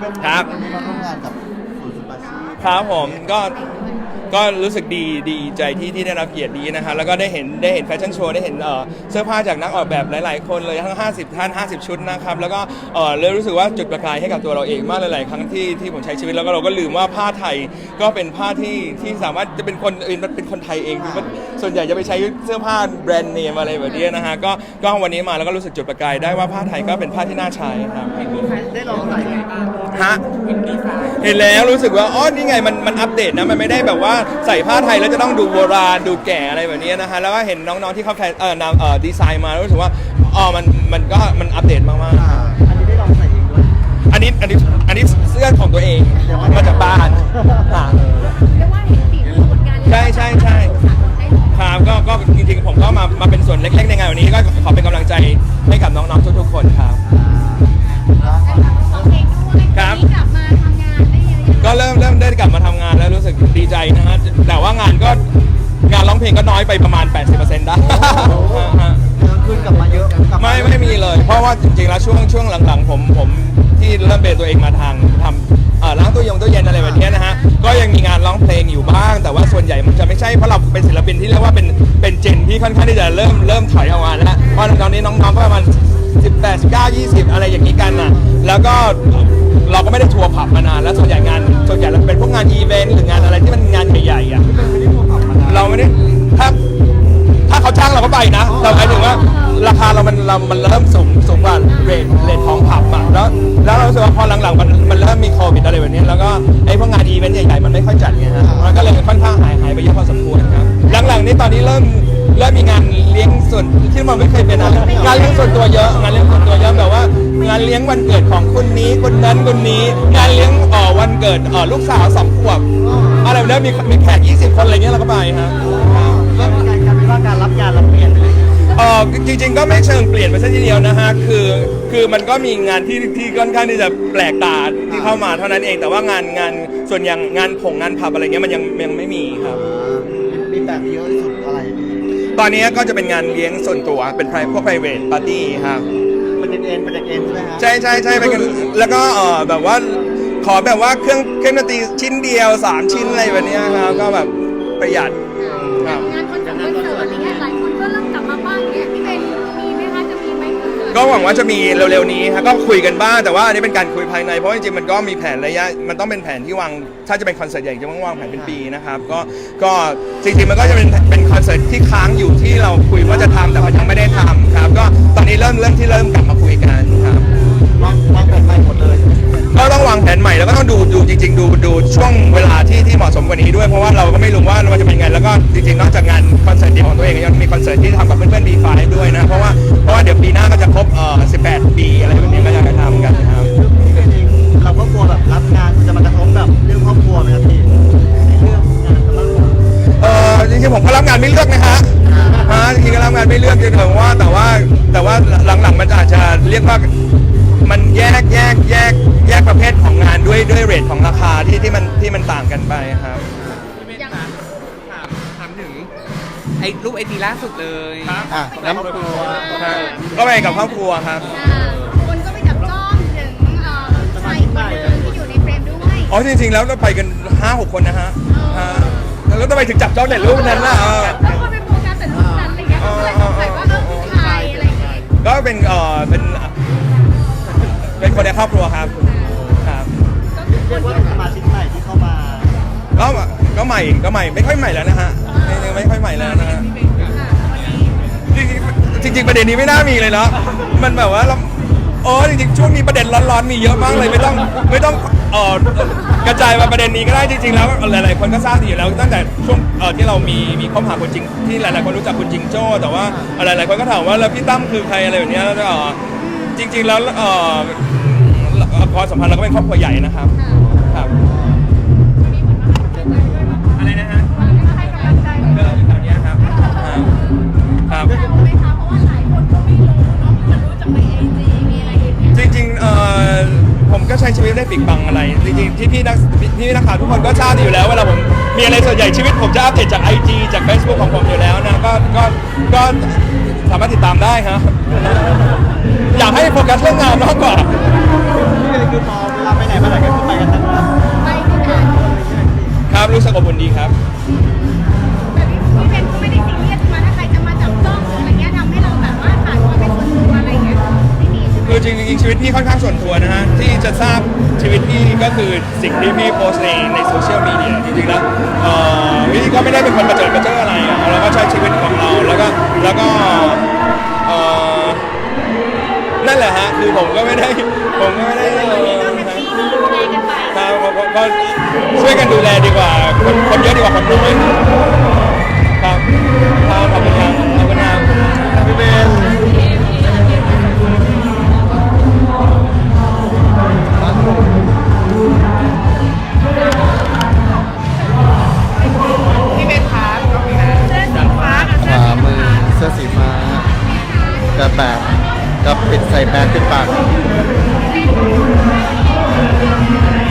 เป็นครับ วันนี้มาร่วมงานกับศูนย์สุปาชีพครับผมก็ ก็รู้สึกดีดีใจที่ที่ได้รับเกียรติดีนะฮะแล้วก็ได้เห็นได้เห็นแฟชั่นโชว์ได้เห็นเอ่อเสื้อผ้าจากนักออกแบบหลาย ๆ คนเลยทั้ง 50 ท่าน 50 ชุดนะครับแล้วก็เออเลยรู้สึกว่าจุดประกายให้กับตัวเราเองมากหลาย ๆ ครั้งที่ที่ผมใช้ชีวิตแล้วก็เราก็ลืมว่าผ้าไทยก็เป็นผ้าที่ที่สามารถจะเป็นคนเป็นเป็นคนไทยเองคือมันส่วนใหญ่จะไปใช้เสื้อผ้าแบรนด์เนมอะไรแบบนี้นะฮะก็ก็วันนี้มาแล้วก็รู้สึกจุดประกายได้ว่าผ้าไทยก็เป็นผ้าที่น่าใช้ครับได้ลองใส่ไงบ้างฮะเห็นแล้วรู้สึกว่าอ๋อนี่ไงมันมันอัปเดตนะมันไม่ได้แบบว่าใส่ผ้าไทยแล้วจะต้องดูโบราณดูแก่อะไรแบบนี้นะฮะแล้วก็เห็นน้องๆที่เขาแฟนเออนำเอ่อดีไซน์มาแล้วรู้สึกว่าอ๋อมันมันก็มันอัปเดตมากอ่าอันนี้ได้ลองใส่เองด้วยๆอันนี้อันนี้อันนี้เสื้อของตัวเองมาจากบ้านค่ะเรียกว่าเห็นฝีมือผลงานใช่ใช่ใช่ได้หมดครับก็ก็จริงๆ ผมก็มามาเป็นส่วนเล็กๆ ในงานวันนี้ก็ขอเป็นกำลังใจให้กับน้องๆทุกๆคนครับ อ่า เพลงก็น้อยไปประมาณ 80%ได้ฮะเดือนขึ้นกลับมาเยอะกลับาไม่ไม่มีเลย เพราะว่าจริงๆแล้วช่วงช่วงหลังๆ ผมผมที่เริ่มเบนตัวเองมาทางทำเอ่อล้างตู้ยงตู้เย็นอะไรแบบเนี้ยนะฮะก็ยังมีงานร้องเพลงอยู่บ้าง แต่ว่าส่วนใหญ่มันจะไม่ใช่เพราะเราเป็นศิลปินที่เรียกว่าเป็นเป็นเจนที่ค่อนข้างที่จะเริ่มเริ่มถอยออกมาแล้วเพราะตอนนี้น้องๆก็ประมาณ18 19 20 อะไรอย่างนี้กันน่ะแล้วก็ เราก็ไม่ได้ทัวร์ผับมานานแล้วส่วนใหญ่งานส่วนใหญ่เราเป็นพวกงานอีเวนต์หรืองานอะไรที่มันงานใหญ่ๆอะไม่ได้พวกผับมานานเราไม่ได้ถ้าถ้าเขาจ้างเราก็ไปนะแต่หมายถึงว่าราคาเรามันเรามันเริ่มสูงสูงกว่าเรทเรทของผับอะแล้วแล้วเรารู้สึกว่าพอหลังๆมันมันเริ่มมีโควิดอะไรแบบนี้ แล้วก็ไอ้พวกงานอีเวนต์ใหญ่ๆมันไม่ค่อยจัดไงฮะมันก็เลยค่อนข้างหายหายไปเยอะพอสมควรครับหลังๆนี้ตอนนี้เริ่ม เริ่มมีงานเลี้ยงส่วนที่มันไม่เคยเป็นอะงานเลี้ยงส่วนตัวเยอะงานเลี้ยงส่วนตัวเยอะแบบว่า งานเลี้ยงวันเกิดของคนนี้คนนั้นคนนี้ งานเลี้ยงเอ่อวันเกิดเอ่อลูกสาวสองขวบอะไรแบบนี้มีมีแขก20 คนอะไรเงี้ยเราก็ไปครับก็เป็นการกายเป็นว่าการรับงานเราเปลี่ยนเลยเออจริง ๆ ก็ไม่เชิงเปลี่ยนไปซะทีเดียวนะฮะคือคือมันก็มีงานที่ที่ค่อนข้างที่จะแปลกตาที่เข้ามาเท่านั้นเอง แต่ว่างานงานส่วนอย่างงานผงงานผับอะไรเงี้ยมันยังยังไม่มีครับมีแบบเยอะที่สุดอะไรดี ตอนนี้ก็จะเป็นงานเลี้ยงส่วนตัวเป็น private พวก private party ครับเป็นเอ็นเป็นเอ็นใช่ไหมฮะใช่ใช่ใช่ไปกันแล้วก็เออแบบว่าขอแบบว่าเครื่องเครื่องดนตรีชิ้นเดียว 3 ชิ้นอะไรแบบเนี้ยครับก็แบบประหยัด ก็หวังว่าจะมีเร็วๆนี้ครับก็คุยกันบ้างแต่ว่าอันนี้เป็นการคุยภายในเพราะจริงๆมันก็มีแผนระยะมันต้องเป็นแผนที่วางถ้าจะเป็นคอนเสิร์ตใหญ่จะต้องวางแผนเป็นปีนะครับก็ก็จริงๆมันก็จะเป็นเป็นคอนเสิร์ตที่ค้างอยู่ที่เราคุยว่าจะทำแต่ว่ายังไม่ได้ทำครับก็ตอนนี้เริ่มเริ่มที่เริ่มกลับมาคุยกันครับวางวางแผนใหม่หมดเลย ก็ต้องวางแผ กว่านี้ด้วยเพราะว่าเราก็ไม่รู้ว่าเราจะเป็นไงแล้วก็จริงๆนอกจากงานคอนเสิร์ตเดียวของตัวเองยังมีคอนเสิร์ตที่ทำกับเพื่อนๆดีไฟด้วยนะเพราะว่าเพราะว่าเดี๋ยวปีหน้าก็จะครบเอ่อ18 ปีอะไรแบบนี้ก็จะทำกันนะครับพี่เป็นเองเราก็กลัวแบบรับงานจะมากระทบแบบเรื่องครอบครัวไหมครับพี่ในเรื่องงานมากกว่าเออจริงๆผมก็รับงานไม่เลือกนะฮะฮะจริงๆก็รับงานไม่เลือกจริงๆว่าแต่ว่าแต่ว่าหลังๆมันอาจจะเรียกว่า มันแยกแยกแยกแยกประเภทของงานด้วยด้วยเรทของราคาที่ที่มันที่มันต่างกันไปครับ พี่เบนคะถามถามถึงไอ้รูปไอจีล่าสุดเลยอะแล้วครอบครัวฮะก็ไปกับครอบครัวครับอ่าคนก็ไปจับจ้องถึงเอ่อชายอีกคนหนึงที่อยู่ในเฟรมด้วยอ๋อจริงๆแล้วเราไปกันห้าหกคนนะฮะฮะแล้วทำไมถึงจับเจ้าแต่รูปนั้นล่ะเออแล้วคนไปโฟกัสแต่รูปนั้นอะไรเงี้ยก็เลยสงสัยว่าเออคือใครอะไรอย่างเงี้ยก็เป็นเออเป็นเป็น คนในครอบครัวครับครับก็คือคเรียนกว่าที่เป็นสมาชิกใหม่ที่เข้ามาก็ก็ใหม่ก็ใหม่ไม่ค่อยใหม่แล้วนะฮะไม่ไม่ค่อยใหม่แล้วนะฮะจริงๆจริงๆประเด็นนี้ไม่น่ามีเลยเนาะมันแบบว่าเราโอ้จริงๆช่วงนี้ประเด็นร้อนๆมีเยอะมากเลยไม่ต้องไม่ต้องเอ่อกระจายมาประเด็นนี้ก็ได้จริง ๆ แล้วหลายๆคนก็ทราบดีอยู่แล้วตั้งแต่ช่วงเอ่อที่เรามีมีคบหาคนจริงที่หลายๆคนรู้จักคุณจริงโจ้แต่ว่าหลายๆคนก็ถามว่าแล้วพี่ตั้มคือใครอะไรแบบเนี้ยแล้วก็เอ่อจริง ๆ แล้วเอ่อ ความสัมพันธ์เราก็เป็นครอบครัวใหญ่นะครับ ครับ อะไรนะฮะเดินอยู่แถวเนี้ยครับครับครับ จริงๆเอ่อผมก็ใช้ชีวิตได้ปิดบังอะไร จริงๆที่พี่นักพี่นักข่าวทุกคนก็ทราบดีอยู่แล้วเวลาผมมีอะไรส่วนใหญ่ชีวิตผมจะอัปเดตจาก IG จาก Facebook ของผมอยู่แล้วนะก็ก็ก็สามารถติดตามได้ครับ อยากให้โฟกัสเรื่องงานมากกว่า นี่คือพอเวาไปไหนมาไหนก็คือไปกันทั้งนั้ไปที่ไหนครับรู้สึกอบอุ่นดีครับแต่พี่เบนก็ไม่ได้ซีเรียสมาถ้าใครจะมาจับจ้องอะไรเงี้ยทำให้เราแบบว่าขาดความเป็นส่วนตัวอะไรเงี้ยไม่มีใช่ไหมคือจริงจริงชีวิตพี่ค่อนข้างส่วนตัวนะฮะที่จะทราบชีวิตพี่ก็คือสิ่งที่พี่โพสในในโซเชียลมีเดียจริงๆแล้วเอ่อพี่ก็ไม่ได้เป็นคนประเจิดประเจ้ออะไรเราก็ใช้ชีวิตของเราแล้วก็แล้วก็เอ่อ นั่นแหละฮะคือผมก็ไม่ได้ผมก็ไม่ได้เอ่วันนี้อก็แฮปปี้ดีดูแลกันไปครับก็ก็ก็ช่วยกันดูแลดีกว่าคนคนเยอะดีกว่าคนน้อย type active